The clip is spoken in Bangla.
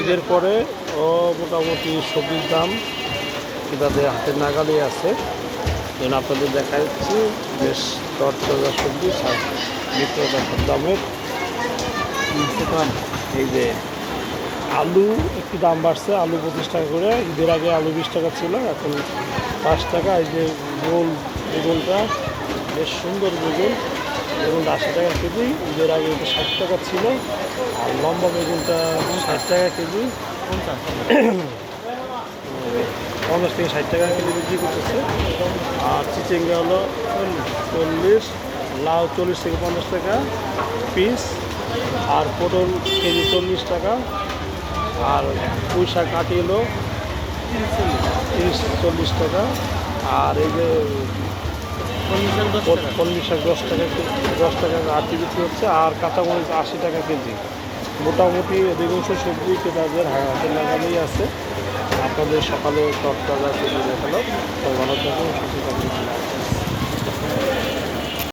ঈদের পরে ও মোটামুটি সবজির দাম তাদের হাতের নাগালে আছে। যেন আপনাদের দেখা যাচ্ছে বেশ তরতাজা সবজি সা- বিক্রেতা সব দামের। এই যে আলু, একটু দাম বাড়ছে, আলু পঁচিশ টাকা করে। ঈদের আগে আলু বিশ টাকা ছিল, এখন পাঁচ টাকা। এই যে গোল বেগুনটা বেশ সুন্দর বেগুন বেগুনটা আশি টাকা কেজি, ঈদের আগে ষাট টাকা ছিল, আর লম্বা বেগুনটা ষাট টাকা কেজি। পঞ্চাশ থেকে ষাট টাকা কেজি বিক্রি করতেছে। আর চিচিঙ্গা হলো চল্লিশ, লাউ চল্লিশ থেকে পঞ্চাশ টাকা পিস, আর পটল কেজি চল্লিশ টাকা, আর পুঁই শাক আটি হলো তিরিশ চল্লিশ টাকা, আর এই যে পল্লী শাক দশ টাকা দশ টাকা আটি বিক্রি হচ্ছে আর কাঁচামরিচ আশি টাকা কেজি। মোটামুটি অধিকাংশ সবজি ক্রেতাদের হাতে লাগালেই আছে। আপনাদের সকালে তরতাজা সবজি দেখাল তো ভালো থাকুন সুস্থ থাকুন।